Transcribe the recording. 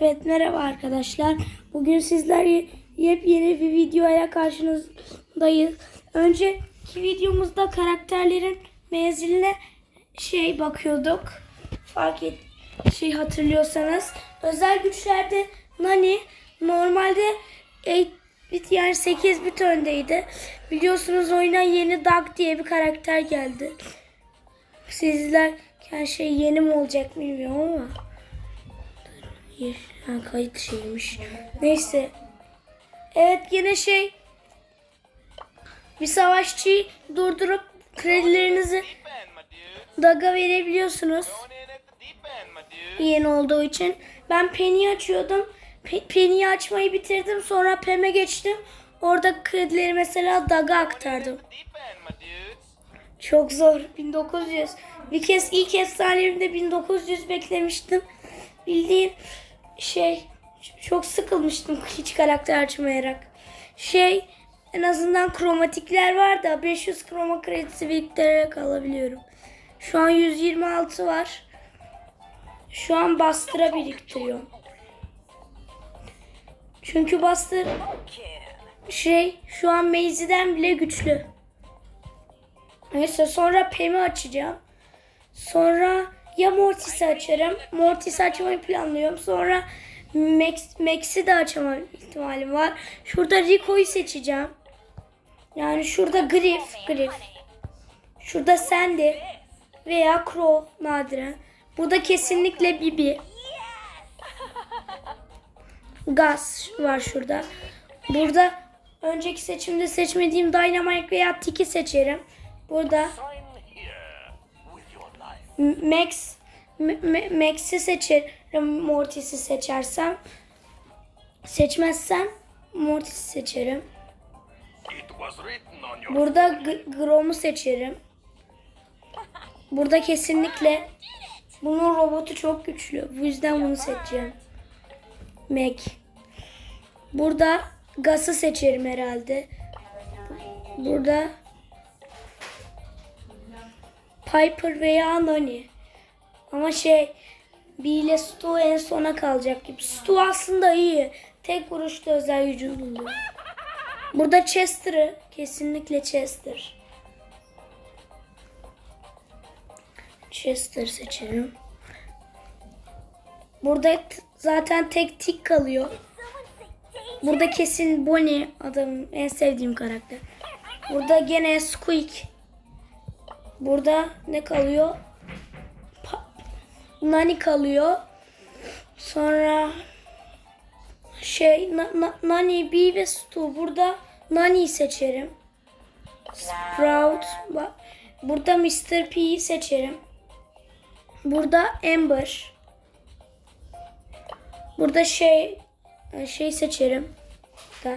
Evet merhaba arkadaşlar. Bugün sizler ye- yepyeni bir videoya karşınızdayız. Önceki videomuzda karakterlerin menziline şey bakıyorduk. Fark et şey hatırlıyorsanız. Özel güçlerde Nani normalde 8 bit yani 8 bit öndeydi. Biliyorsunuz oyuna yeni Doug diye bir karakter geldi. Sizlerken şey yeni mi olacak bilmiyorum ama. Ha, kayıt şeymiş. Neyse. Evet yine şey bir savaşçıyı durdurup kredilerinizi. Daga verebiliyorsunuz. Yeni olduğu için. Ben Penny'i açıyordum. Pe- açmayı bitirdim. Sonra Pem'e geçtim. Orada kredileri mesela Daga aktardım. Çok zor. 1900. Bir kez ilk efsanemde 1900 beklemiştim. Bildiğin şey çok sıkılmıştım hiç karakter açmayarak. Şey en azından kromatikler var da 500 kroma kredisi biriktirerek alabiliyorum. Şu an 126 var. Şu an bastıra biriktiriyorum. Çünkü bastır şey şu an Maze'den bile güçlü. Neyse sonra Pem'i açacağım. Sonra ya Mortis'i açarım. Mortis'i açmayı planlıyorum. Sonra Max, Max'i de açama ihtimalim var. Şurada Rico'yu seçeceğim. Yani şurada Griff, Griff. Şurada Sandy veya Crow nadiren. Burada kesinlikle Bibi. Gaz var şurada. Burada önceki seçimde seçmediğim Dynamite veya Tiki seçerim. Burada Max Max'i seçerim. Mortis'i seçersem. Seçmezsem Mortis'i seçerim. Burada Grom'u seçerim. Burada kesinlikle bunun robotu çok güçlü. Bu yüzden bunu seçeceğim. Mac. Burada Gas'ı seçerim herhalde. Burada Piper veya Nani. Ama şey B ile Stu en sona kalacak gibi. Stu aslında iyi. Tek vuruşta özel gücü buluyor. Burada Chester'ı. Kesinlikle Chester. Chester seçerim. Burada zaten tek tik kalıyor. Burada kesin Bonnie adamın en sevdiğim karakter. Burada gene Squeak. Burada ne kalıyor? Pa- Nani kalıyor. Sonra şey na, na- Nani, B ve Stu. Burada Nani'yi seçerim. Sprout. Bak. Burada Mr. P'yi seçerim. Burada Amber. Burada şey şey seçerim. Da.